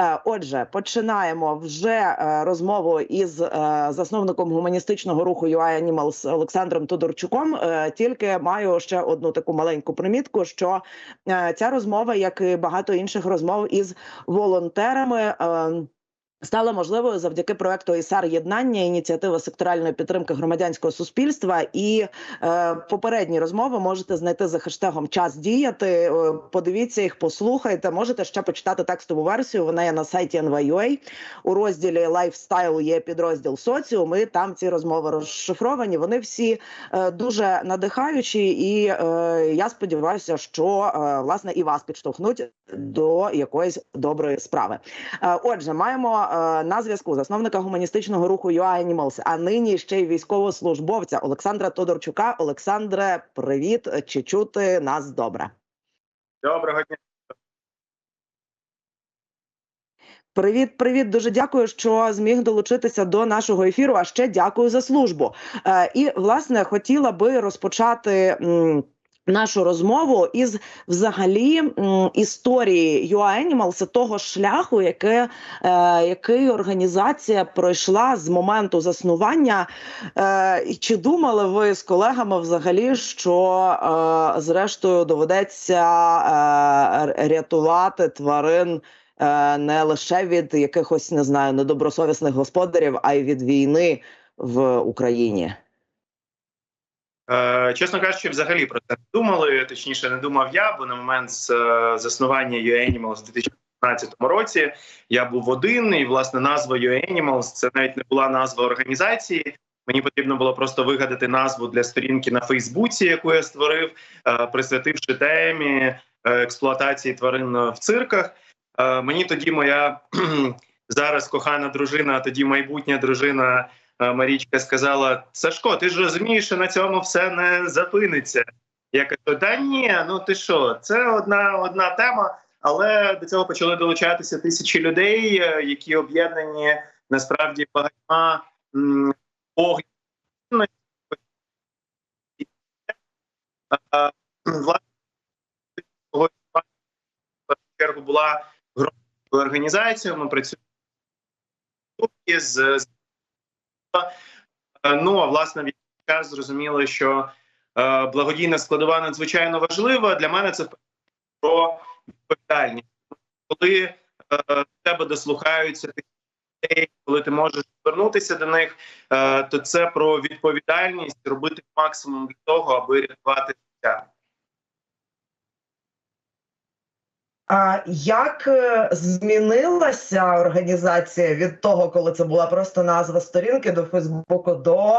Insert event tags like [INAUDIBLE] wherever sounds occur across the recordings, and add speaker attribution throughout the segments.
Speaker 1: Е, Отже, починаємо вже е, розмову із е, засновником гуманістичного руху UI Animals Олександром Тодорчуком. Тільки маю ще одну таку маленьку примітку, що ця розмова, як і багато інших розмов із волонтерами. Стала можливою завдяки проекту ІСАР єднання ініціатива секторальної підтримки громадянського суспільства. І е, попередні розмови можете знайти за хештегом час діяти. Е, Подивіться їх, послухайте. Можете ще почитати текстову версію. Вона є на сайті NVUA. У розділі лайфстайл є підрозділ соціум. і Там ці розмови розшифровані. Вони всі е, дуже надихаючі, і е, я сподіваюся, що е, власне і вас підштовхнуть до якоїсь доброї справи. Е, Отже, маємо на зв'язку засновника гуманістичного руху UA Animals, а нині ще й військовослужбовця Олександра Тодорчука. Олександре, привіт! Чи чути нас добре?
Speaker 2: Доброго дня.
Speaker 1: Привіт, привіт, дуже дякую, що зміг долучитися до нашого ефіру. А ще дякую за службу. Е, і власне хотіла би розпочати. Нашу розмову із взагалі історії UA Animals, того шляху, яке, е, який організація пройшла з моменту заснування. Е, чи думали ви з колегами взагалі, що е, зрештою доведеться е, рятувати тварин? е, не лише від якихось не знаю недобросовісних господарів, а й від війни в Україні.
Speaker 2: Е, Чесно кажучи, взагалі про це не думали. Точніше, не думав я, бо на момент е, заснування UA Animals у 2015 році я був один, і власне назва UA Animals це навіть не була назва організації. Мені потрібно було просто вигадати назву для сторінки на Фейсбуці, яку я створив, е, присвятивши темі експлуатації тварин в цирках. Мені тоді моя [CLEARS THROAT] зараз кохана дружина, а тоді майбутня дружина Марічка сказала: Сашко, ти ж розумієш, що на цьому все не зупиниться. Я кажу, та ні, ну ти що, це одна одна тема, але до цього почали долучатися тисячі людей, е, які об'єднані насправді багатьма поглядами. Е, Власне, чергу була громадською організацією. Ми працюємо з, Е, ну а власне від час зрозуміло, що е, благодійна складова надзвичайно важлива. Для мене це про відповідальність. Коли е, до тебе дослухаються ти людей, коли ти можеш звернутися до них, е, то це про відповідальність робити максимум для того, аби рятувати життя.
Speaker 1: А як е, змінилася організація від того, коли це була просто назва сторінки до Фейсбуку, до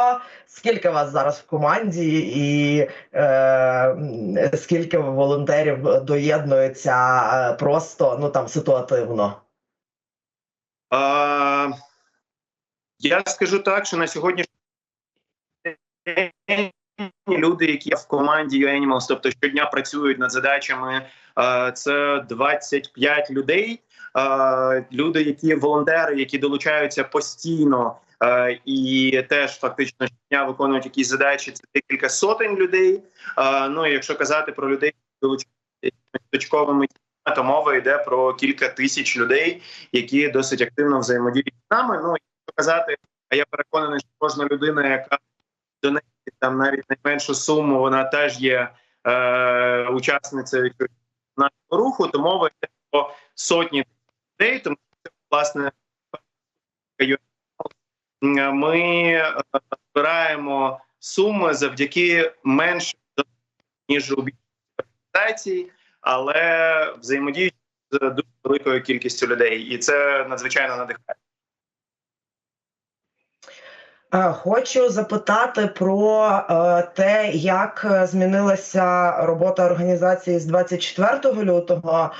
Speaker 1: скільки вас зараз в команді, і е, скільки волонтерів доєднується е, просто ну там ситуативно?
Speaker 2: Е, я скажу так, що на сьогодні люди, які в команді U Animals, тобто щодня працюють над задачами. Е, Це 25 людей. Е, Люди, які волонтери, які долучаються постійно е, і теж фактично щодня виконують якісь задачі. Це декілька сотень людей. Ну і якщо казати про людей, які долучаються точковими то мова йде про кілька тисяч людей, які досить активно взаємодіють з нами. Ну якщо казати, а я переконаний, що кожна людина, яка донесить там навіть найменшу суму, вона теж є е, учасницею нашого руху, то мова йде про сотні людей. Тому що, власне ми е, збираємо суми завдяки менше ніж у більшості але взаємодіють з дуже великою кількістю людей, і це надзвичайно надихає.
Speaker 1: Е, Хочу запитати про е, те, як е, змінилася робота організації з 24 лютого,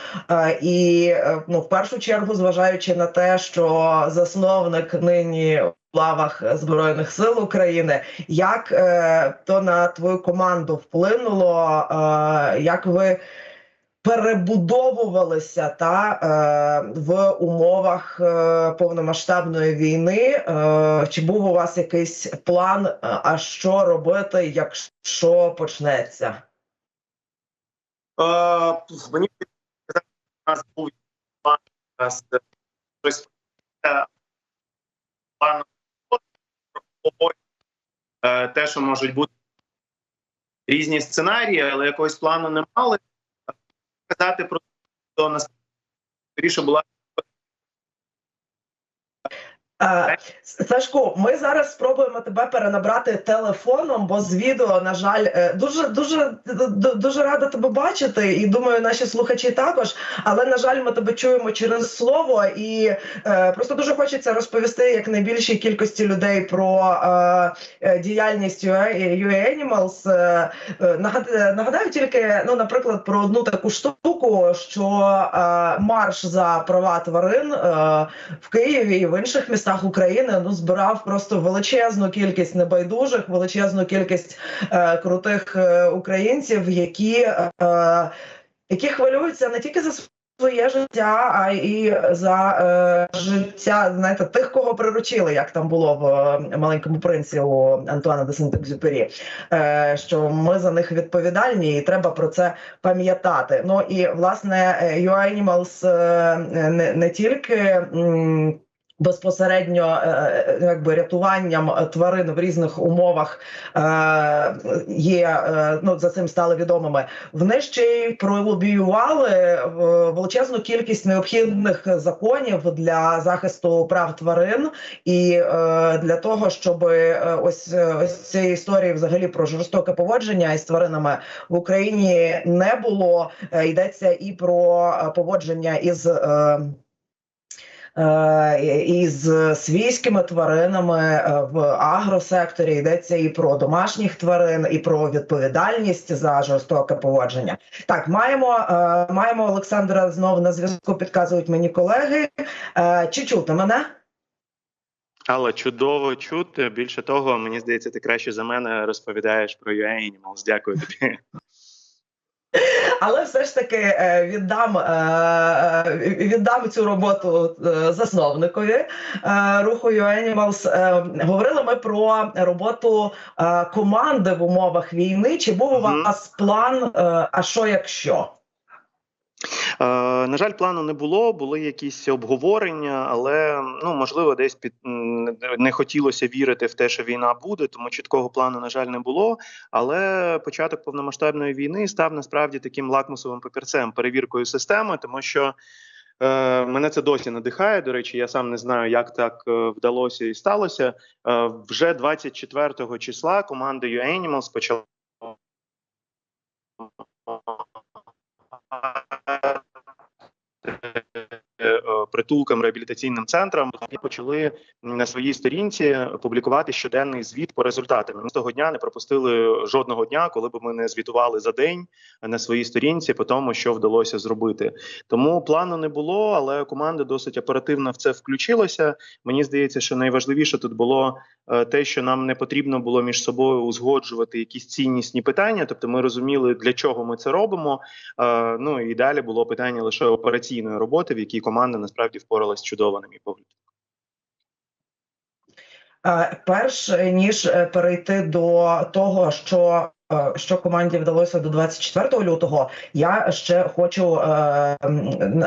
Speaker 1: і ну, в першу чергу, зважаючи на те, що засновник нині в лавах Збройних сил України, як то на твою команду вплинуло, як ви перебудовувалися та е, в умовах е, повномасштабної війни. Е, чи був у вас якийсь план, а що робити, якщо почнеться?
Speaker 2: Мені у нас був план щось те, що можуть бути різні сценарії, але якогось плану не мали. Казати про то скоріше була
Speaker 1: Сашко, ми зараз спробуємо тебе перенабрати телефоном, бо з відео, на жаль, е, дуже дуже дуже рада тебе бачити, і думаю, наші слухачі також. Але на жаль, ми тебе чуємо через слово, і е, просто дуже хочеться розповісти як найбільшій кількості людей про е, е, діяльність UA, UA Animals. Е, е, нагадаю тільки, ну, наприклад, про одну таку штуку, що е, марш за права тварин. Е, в Києві і в інших містах України ну збирав просто величезну кількість небайдужих, величезну кількість е, крутих е, українців, які, е, які хвилюються не тільки за своє життя, а і за е, життя знаєте, тих, кого приручили, як там було в е, маленькому принці у Антуана де Сент-Екзюпері, е, що ми за них відповідальні, і треба про це пам'ятати. Ну і власне е, Animals е, не, не тільки. м, Безпосередньо е, е, якби рятуванням тварин в різних умовах е, є е, ну за цим стали відомими. Вони ще й пролобіювали е, величезну кількість необхідних законів для захисту прав тварин і е, для того, щоб е, ось е, ось цієї історії взагалі про жорстоке поводження із тваринами в Україні не було. Е, Йдеться і про е, поводження із. Е, із свійськими тваринами е, в агросекторі йдеться і про домашніх тварин, і про відповідальність за жорстоке поводження. Так, маємо е, маємо Олександра знову на зв'язку. Підказують мені колеги. Чи чути мене?
Speaker 2: Але чудово чути. Більше того, мені здається, ти краще за мене розповідаєш про UA Animals. Дякую тобі.
Speaker 1: Але все ж таки е, віддам е, е, віддам цю роботу засновникові руху Animals. Говорили ми про роботу команди в умовах війни. Чи був у вас план? А що якщо?
Speaker 2: Е, на жаль, плану не було. Були якісь обговорення, але ну можливо, десь під не хотілося вірити в те, що війна буде, тому чіткого плану, на жаль, не було. Але початок повномасштабної війни став насправді таким лакмусовим папірцем, перевіркою системи, тому що. Е, мене це досі надихає. До речі, я сам не знаю, як так е, вдалося і сталося. Вже 24 числа команда UA Animals почала притулкам, реабілітаційним центрам і почали на своїй сторінці публікувати щоденний звіт по результатам. Ми з того дня не пропустили жодного дня, коли б ми не звітували за день на своїй сторінці по тому, що вдалося зробити. Тому плану не було, але команда досить оперативно в це включилася. Мені здається, що найважливіше тут було е, те, що нам не потрібно було між собою узгоджувати якісь ціннісні питання. Тобто, ми розуміли, для чого ми це робимо. Е, Ну і далі було питання лише операційної роботи, в якій команда насправді впоралась чудово, на мій погляд.
Speaker 1: Перш ніж е, перейти до того, що що команді вдалося до 24 лютого, я ще хочу е,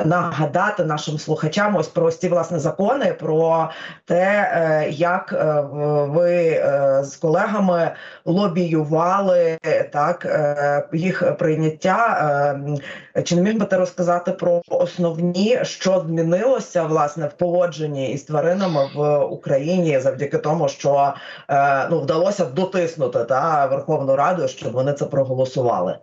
Speaker 1: нагадати нашим слухачам ось про ці власне закони, про те, е, як е, ви е, з колегами лобіювали так е, їх прийняття. Е, Чи не міг би ти розказати про основні, що змінилося власне в поводженні із тваринами в Україні завдяки тому, що е, ну вдалося дотиснути та Верховну Раду, щоб вони це проголосували?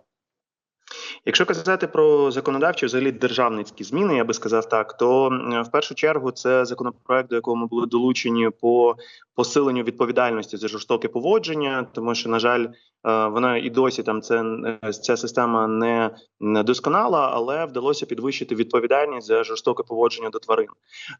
Speaker 2: Якщо казати про законодавчі, взагалі державницькі зміни, я би сказав так, то в першу чергу це законопроект, до якого ми були долучені по посиленню відповідальності за жорстоке поводження, тому що, на жаль, вона і досі там це е, ця система не, не досконала, але вдалося підвищити відповідальність за жорстоке поводження до тварин.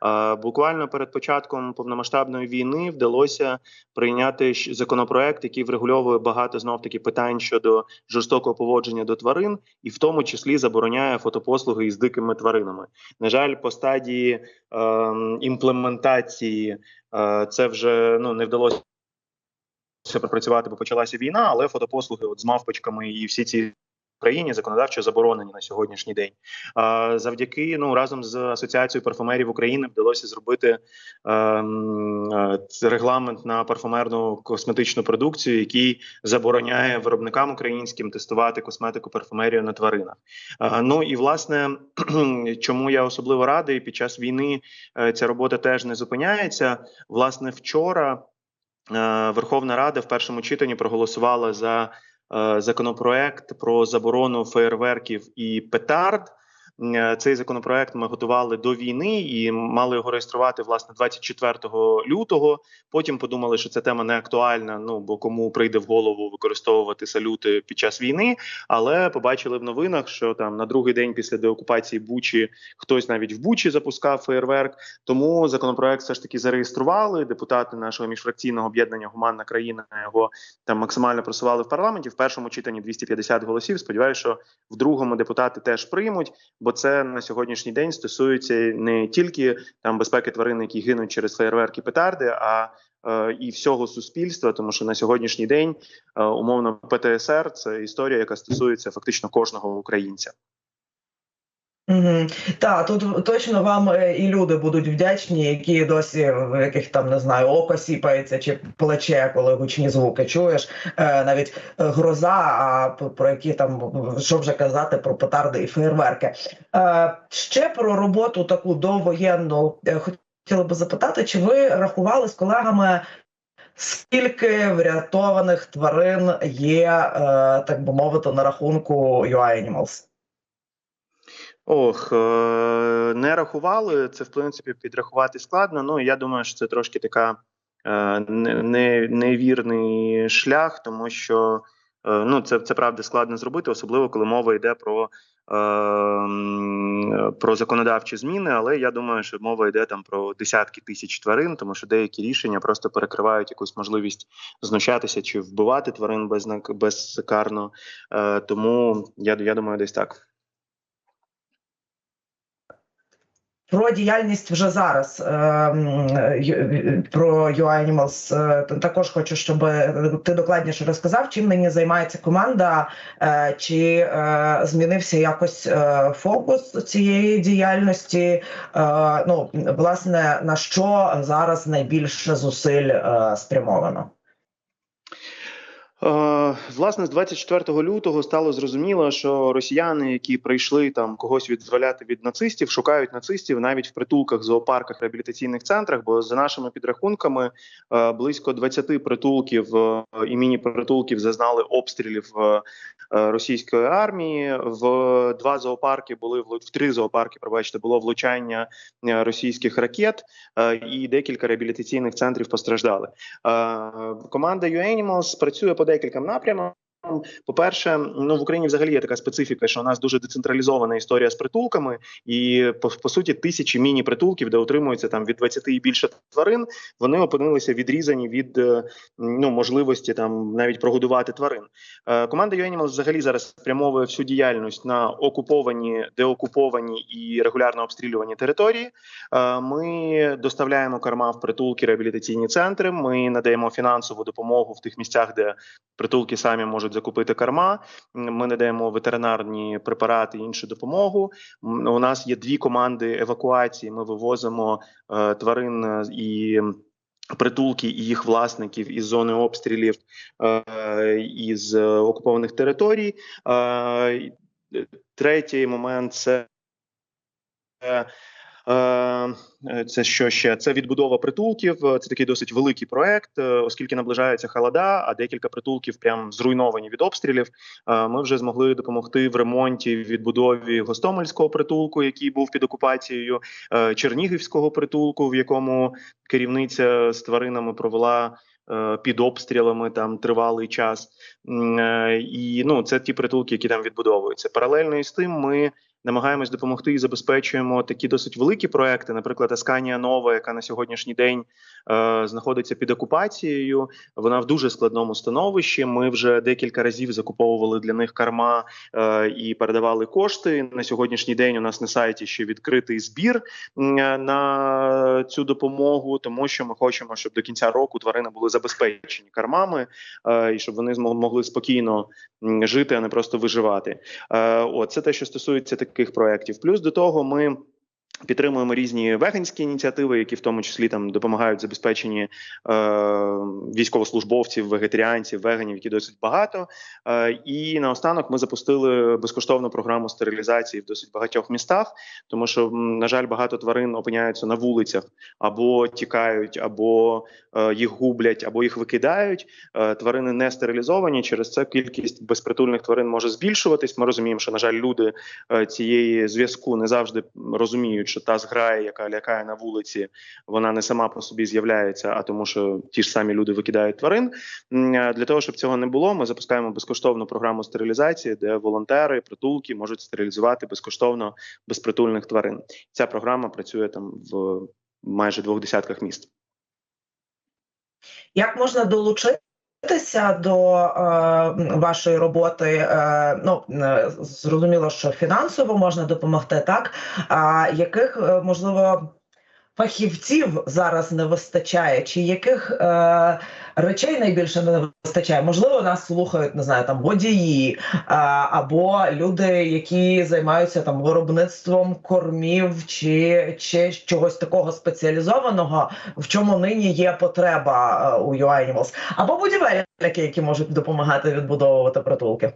Speaker 2: Е, Буквально перед початком повномасштабної війни вдалося прийняти законопроект, який врегульовує багато знов таки питань щодо жорстокого поводження до тварин, і в тому числі забороняє фотопослуги із дикими тваринами. На жаль, по стадії ем, імплементації е, це вже ну не вдалося пропрацювати, бо почалася війна, але фотопослуги от з мавпочками і всі ці країні законодавчо заборонені на сьогоднішній день. Е, завдяки ну разом з асоціацією парфумерів України вдалося зробити ем, е, регламент на парфумерну косметичну продукцію, який забороняє виробникам українським тестувати косметику парфумерію на тваринах. Е, ну і власне [CLEARS THROAT] чому я особливо радий під час війни е, ця робота теж не зупиняється. Власне, вчора Верховна Рада в першому читанні проголосувала за е, законопроект про заборону феєрверків і петард. Е, Цей законопроект ми готували до війни і мали його реєструвати власне 24 лютого. Потім подумали, що ця тема не актуальна. Ну бо кому прийде в голову використовувати салюти під час війни. Але побачили в новинах, що там на другий день після деокупації Бучі хтось навіть в Бучі запускав феєрверк. Тому законопроект все ж таки зареєстрували. Депутати нашого міжфракційного об'єднання Гуманна країна його там максимально просували в парламенті. В першому читанні 250 голосів. Сподіваюся, що в другому депутати теж приймуть бо це на сьогоднішній день стосується не тільки там безпеки тварин, які гинуть через фейерверки петарди, а е, і всього суспільства, тому що на сьогоднішній день е, умовно ПТСР це історія, яка стосується фактично кожного українця.
Speaker 1: Угу. Так, тут точно вам е, і люди будуть вдячні, які досі в яких там не знаю, око сіпається чи плече, коли гучні звуки чуєш. Е, навіть е, гроза, а про які там що вже казати про петарди і фейерверки. Е, ще про роботу таку довоєнну е, хотіла би запитати, чи ви рахували з колегами? Скільки врятованих тварин є, е, так би мовити, на рахунку UI Animals?
Speaker 2: Ох, е, не рахували. Це в принципі підрахувати складно. Ну я думаю, що це трошки така е, не, невірний шлях, тому що е, ну це це правда складно зробити, особливо коли мова йде про про законодавчі зміни. Але я думаю, що мова йде там про десятки тисяч тварин, тому що деякі рішення просто перекривають якусь можливість знущатися чи вбивати тварин без безкарно. Тому я, я думаю, десь так.
Speaker 1: Про діяльність вже зараз ем, про UI Animals е, також хочу, щоб ти докладніше розказав, чим нині займається команда, е, чи е, змінився якось фокус цієї діяльності? Ну власне на що зараз найбільше зусиль спрямовано?
Speaker 2: Е, власне, з 24 лютого стало зрозуміло, що росіяни, які прийшли там когось відзволяти від нацистів, шукають нацистів навіть в притулках, зоопарках, реабілітаційних центрах. Бо за нашими підрахунками е, близько 20 притулків е, і міні-притулків зазнали обстрілів російської армії. В два зоопарки були в три зоопарки. Пробачте, було влучання російських ракет, і декілька реабілітаційних центрів постраждали. Команда UAnimals працює по декілька напрямок. По перше, ну в Україні взагалі є така специфіка, що у нас дуже децентралізована історія з притулками, і по, по суті тисячі міні-притулків, де утримується там від 20 і більше тварин, вони опинилися відрізані від е, ну можливості там навіть прогодувати тварин. Е, команда UAnimals взагалі зараз спрямовує всю діяльність на окуповані, деокуповані і регулярно обстрілювані території. Е, ми доставляємо карма в притулки, реабілітаційні центри. Ми надаємо фінансову допомогу в тих місцях, де притулки самі можуть закупити карма. Ми надаємо ветеринарні препарати і іншу допомогу. У нас є дві команди евакуації. Ми вивозимо е, тварин е, і. Притулки і їх власників із зони обстрілів е, із окупованих територій. Третій момент це це що ще це відбудова притулків. Це такий досить великий проект, е, оскільки наближається холода, а декілька притулків прям зруйновані від обстрілів. Е, ми вже змогли допомогти в ремонті відбудові Гостомельського притулку, який був під окупацією, Чернігівського притулку, в якому керівниця з тваринами провела. Під обстрілами там тривалий час, і ну це ті притулки, які там відбудовуються. Паралельно із тим, ми намагаємось допомогти і забезпечуємо такі досить великі проекти. Наприклад, Асканія Нова, яка на сьогоднішній день е, знаходиться під окупацією. Вона в дуже складному становищі. Ми вже декілька разів закуповували для них карма е, і передавали кошти. На сьогоднішній день у нас на сайті ще відкритий збір е, на цю допомогу, тому що ми хочемо, щоб до кінця року тварини були забезпечені кармами е, і щоб вони могли спокійно жити, а не просто виживати. Е, От це те, що стосується таких проєктів. Плюс до того ми. Підтримуємо різні веганські ініціативи, які в тому числі там допомагають забезпеченні е, військовослужбовців, вегетаріанців, веганів, які досить багато. Е, і наостанок ми запустили безкоштовну програму стерилізації в досить багатьох містах, тому що, на жаль, багато тварин опиняються на вулицях або тікають, або е, їх гублять, або їх викидають. Е, тварини не стерилізовані. Через це кількість безпритульних тварин може збільшуватись. Ми розуміємо, що на жаль, люди е, цієї зв'язку не завжди розуміють, що та зграя, яка лякає на вулиці, вона не сама по собі з'являється, а тому, що ті ж самі люди викидають тварин. Е, Для того щоб цього не було, ми запускаємо безкоштовну програму стерилізації, де волонтери, притулки можуть стерилізувати безкоштовно безпритульних тварин. Ця програма працює там в майже двох десятках міст.
Speaker 1: Як можна долучитися до е, вашої роботи? Е, ну е, зрозуміло, що фінансово можна допомогти, так а яких е, можливо фахівців зараз не вистачає, чи яких е, речей найбільше не вистачає? Можливо, нас слухають, не знаю, там водії а, або люди, які займаються там виробництвом кормів чи, чи чогось такого спеціалізованого, в чому нині є потреба е, у UAnimals, або будівельники, які можуть допомагати відбудовувати притулки.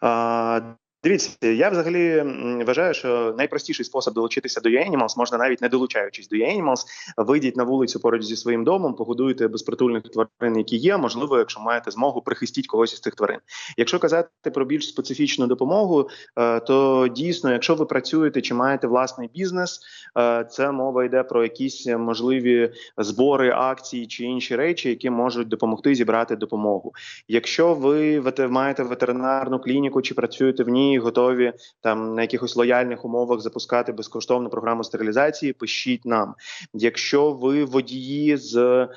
Speaker 2: А, Дивіться, я взагалі вважаю, що найпростіший спосіб долучитися до Animals можна навіть не долучаючись до Animals. Вийдіть на вулицю поруч зі своїм домом, погодуйте безпритульних тварин, які є. Можливо, якщо маєте змогу, прихистіть когось із цих тварин. Якщо казати про більш специфічну допомогу, е, то дійсно, якщо ви працюєте чи маєте власний бізнес, е, це мова йде про якісь можливі збори, акції чи інші речі, які можуть допомогти зібрати допомогу. Якщо ви маєте ветеринарну клініку чи працюєте в ній, готові там на якихось лояльних умовах запускати безкоштовну програму стерилізації, пишіть нам. Якщо ви водії з е,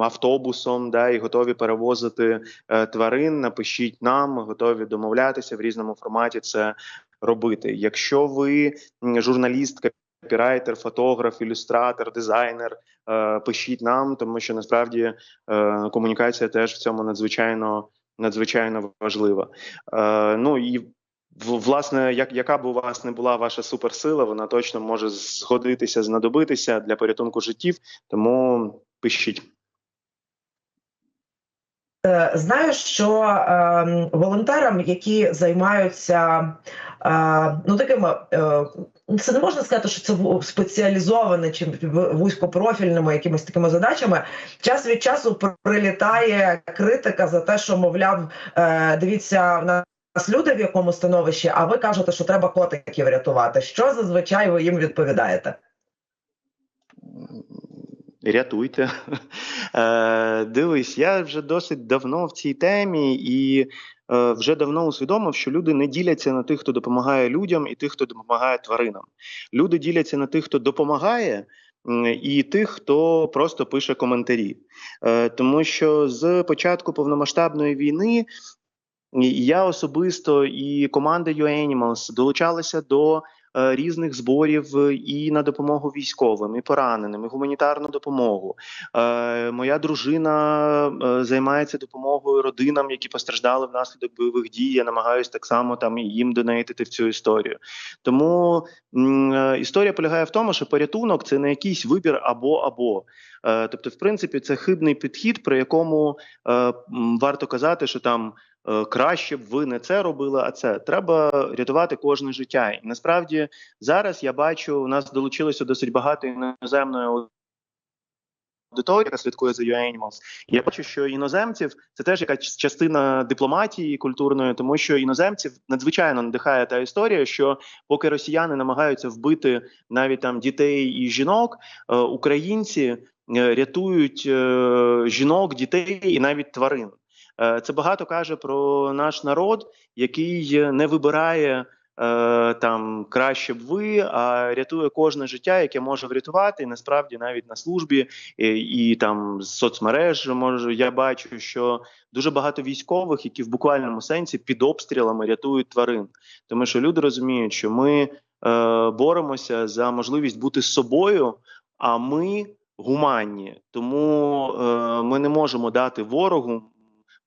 Speaker 2: автобусом, да і готові перевозити е, тварин, напишіть нам, готові домовлятися в різному форматі це робити. Якщо ви журналістка. Копірайтер, фотограф, ілюстратор, дизайнер, е, пишіть нам, тому що насправді е, комунікація теж в цьому надзвичайно надзвичайно важлива. Е, ну і власне, як яка б у вас не була ваша суперсила, вона точно може згодитися, знадобитися для порятунку життів. Тому пишіть.
Speaker 1: Е, Знаю, що е, волонтерам, які займаються е, ну такими, е, це не можна сказати, що це спеціалізовані чи вузькопрофільними якимись такими задачами. Час від часу прилітає критика за те, що мовляв, е, дивіться в нас люди в якому становищі, а ви кажете, що треба котиків рятувати. Що зазвичай ви їм відповідаєте?
Speaker 2: Рятуйте. [LAUGHS] Е, дивись, я вже досить давно в цій темі і е, вже давно усвідомив, що люди не діляться на тих, хто допомагає людям, і тих, хто допомагає тваринам. Люди діляться на тих, хто допомагає. І тих, хто просто пише коментарі, Е, тому що з початку повномасштабної війни я особисто і команда UAnimals долучалися до різних зборів е, і на допомогу військовим, і пораненим, і гуманітарну допомогу. Е, моя дружина е, займається допомогою родинам, які постраждали внаслідок бойових дій. Я намагаюся так само там і їм донейтити в цю історію. Тому е, історія полягає в тому, що порятунок це не якийсь вибір або або. Е, тобто, в принципі, це хибний підхід, при якому е, варто казати, що там. Е, Краще б ви не це робили, а це треба рятувати кожне життя. І насправді зараз я бачу, у нас долучилося досить багато іноземної аудиторії, яка слідкує за UAnimals. Я бачу, що іноземців це теж якась частина дипломатії культурної, тому що іноземців надзвичайно надихає та історія, що поки росіяни намагаються вбити навіть там дітей і жінок, е, українці е, рятують жінок, дітей і навіть тварин. Е, Це багато каже про наш народ, який не вибирає е, там краще б ви, а рятує кожне життя, яке може врятувати. І насправді навіть на службі і, і там з соцмереж може я бачу, що дуже багато військових, які в буквальному сенсі під обстрілами рятують тварин, тому що люди розуміють, що ми е, боремося за можливість бути з собою, а ми гуманні, тому е, ми не можемо дати ворогу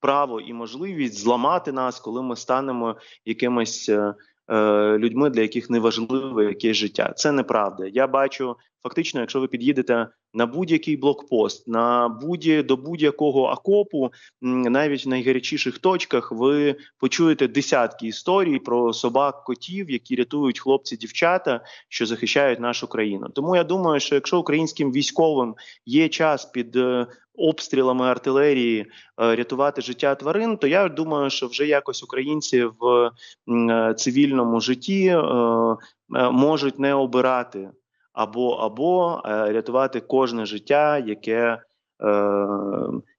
Speaker 2: право і можливість зламати нас, коли ми станемо якимись е, е, людьми, для яких не важливе якесь життя. Це неправда. Я бачу фактично, якщо ви під'їдете на будь-який блокпост, на будь до будь-якого окопу, навіть в найгарячіших точках, ви почуєте десятки історій про собак, котів, які рятують хлопці, дівчата, що захищають нашу країну. Тому я думаю, що якщо українським військовим є час під е, обстрілами артилерії е, рятувати життя тварин, то я думаю, що вже якось українці в е, цивільному житті можуть не обирати або або е, рятувати кожне життя, яке, е,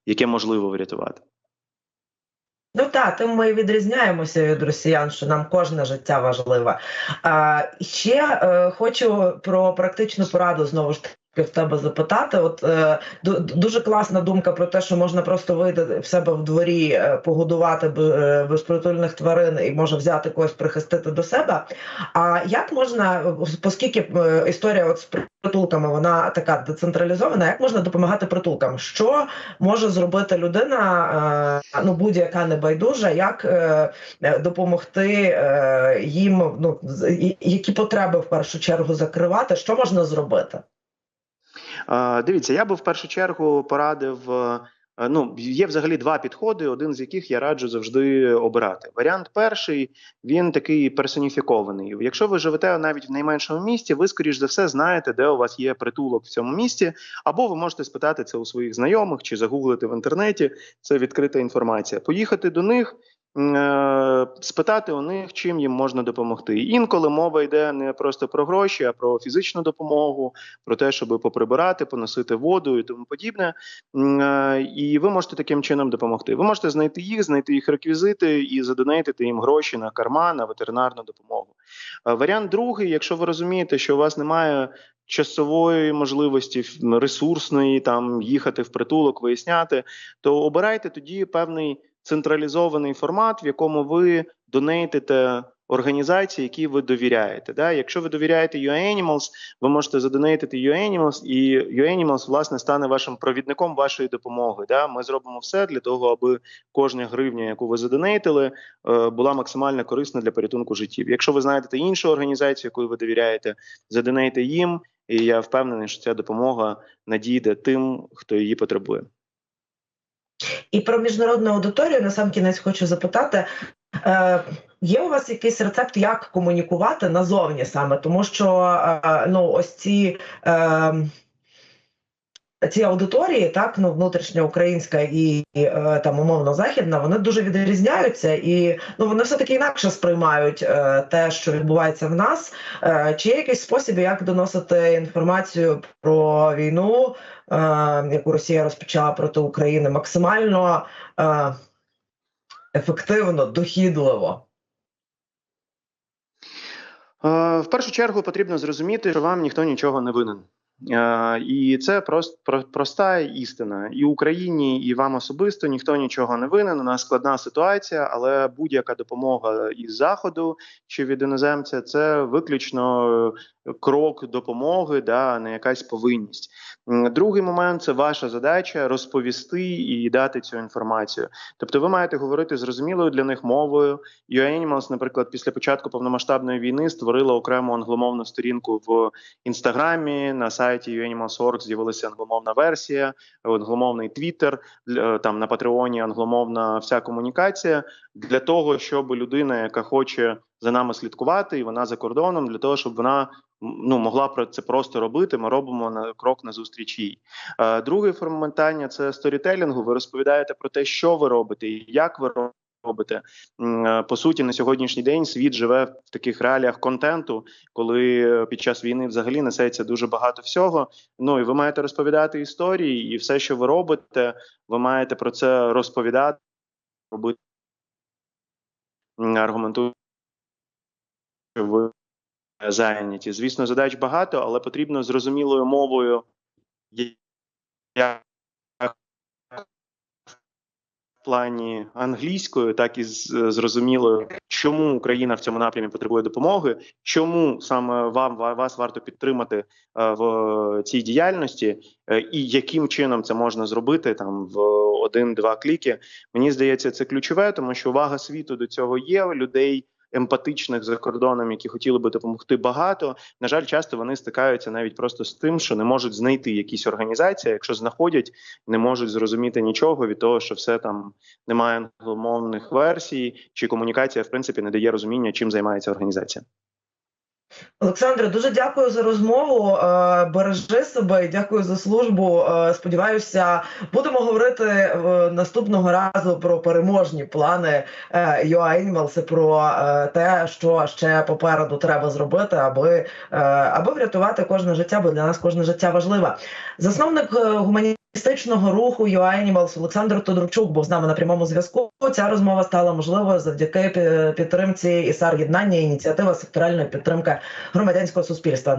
Speaker 2: яке можливо врятувати.
Speaker 1: Ну так, тим ми відрізняємося від росіян, що нам кожне життя важливе. А, ще е, хочу про практичну пораду знову ж таки в тебе запитати. От е, дуже класна думка про те, що можна просто вийти в себе в дворі, е, погодувати е, безпритульних тварин і може взяти когось прихистити до себе. А як можна, оскільки е, історія от з притулками вона така децентралізована, як можна допомагати притулкам? Що може зробити людина, е, ну будь-яка небайдужа, як е, допомогти е, їм, ну які потреби в першу чергу закривати? Що можна зробити?
Speaker 2: Дивіться, я би в першу чергу порадив. е, Ну, є взагалі два підходи, один з яких я раджу завжди обирати. Варіант перший він такий персоніфікований. Якщо ви живете навіть в найменшому місті, ви скоріш за все знаєте, де у вас є притулок в цьому місті, або ви можете спитати це у своїх знайомих чи загуглити в інтернеті. Це відкрита інформація. Поїхати до них. Е, Спитати у них, чим їм можна допомогти. Інколи мова йде не просто про гроші, а про фізичну допомогу, про те, щоб поприбирати, поносити воду і тому подібне. Е, І ви можете таким чином допомогти. Ви можете знайти їх, знайти їх реквізити і задонейтити їм гроші на карман, на ветеринарну допомогу. Е, Варіант другий, якщо ви розумієте, що у вас немає. Часової можливості ресурсної там їхати в притулок, виясняти, то обирайте тоді певний централізований формат, в якому ви донейтите організації, які ви довіряєте. Да? Якщо ви довіряєте UAnimals, ви можете задонейтити UAnimals, і UAnimals, власне, стане вашим провідником вашої допомоги. Да? Ми зробимо все для того, аби кожна гривня, яку ви задонейтили, е, була максимально корисна для порятунку життів. Якщо ви знайдете іншу організацію, якою ви довіряєте, задонейте їм, і я впевнений, що ця допомога надійде тим, хто її потребує.
Speaker 1: І про міжнародну аудиторію на сам кінець хочу запитати. Е, Є у вас якийсь рецепт, як комунікувати назовні саме, тому що е, ну ось ці, е, ці аудиторії, так ну внутрішньоукраїнська і е, там умовно західна, вони дуже відрізняються, і ну вони все таки інакше сприймають е, те, що відбувається в нас. Е, чи є якийсь спосіб, як доносити інформацію про війну, яку Росія розпочала проти України, максимально ефективно, дохідливо?
Speaker 2: В першу чергу потрібно зрозуміти, що вам ніхто нічого не винен. Е, І це просто проста істина. І Україні, і вам особисто ніхто нічого не винен. У нас складна ситуація, але будь-яка допомога із заходу чи від іноземця це виключно е, крок допомоги, да, не якась повинність. Другий момент це ваша задача розповісти і дати цю інформацію. Тобто, ви маєте говорити зрозумілою для них мовою. UAnimals, наприклад, після початку повномасштабної війни створила окрему англомовну сторінку в інстаграмі. На сайті UAnimals.org з'явилася англомовна версія, англомовний твіттер. Там на Патреоні англомовна вся комунікація для того, щоб людина, яка хоче за нами слідкувати, і вона за кордоном, для того, щоб вона ну могла це просто робити. Ми робимо на крок на зустріч їй. Е, Друге форматання це сторітелінгу. Ви розповідаєте про те, що ви робите і як ви робите. Робите е, по суті на сьогоднішній день світ живе в таких реаліях контенту, коли е, під час війни взагалі несеться дуже багато всього. Ну і ви маєте розповідати історії, і все, що ви робите, ви маєте про це розповідати, робити аргументувати ви зайняті. Звісно, задач багато, але потрібно зрозумілою мовою як плані англійською, так і зрозумілою, чому Україна в цьому напрямі потребує допомоги, чому саме вам вас варто підтримати е, в цій діяльності, е, і яким чином це можна зробити там в один-два кліки. Мені здається, це ключове, тому що увага світу до цього є. Людей емпатичних за кордоном, які хотіли би допомогти багато. На жаль, часто вони стикаються навіть просто з тим, що не можуть знайти якісь організації. Якщо знаходять, не можуть зрозуміти нічого від того, що все там немає англомовних версій, чи комунікація в принципі не дає розуміння, чим займається організація.
Speaker 1: Олександре, дуже дякую за розмову. Е, Бережи себе, і дякую за службу. Е, Сподіваюся, будемо говорити е, наступного разу про переможні плани UA і про те, що ще попереду треба зробити, аби, аби врятувати кожне життя, бо для нас кожне життя важливе. Засновник е, гуманістичного руху Юанімалс Олександр Тодорчук був з нами на прямому зв'язку. Ця розмова стала можливою завдяки пі- підтримці ІСАР єднання ініціатива секторальної підтримки громадянського суспільства.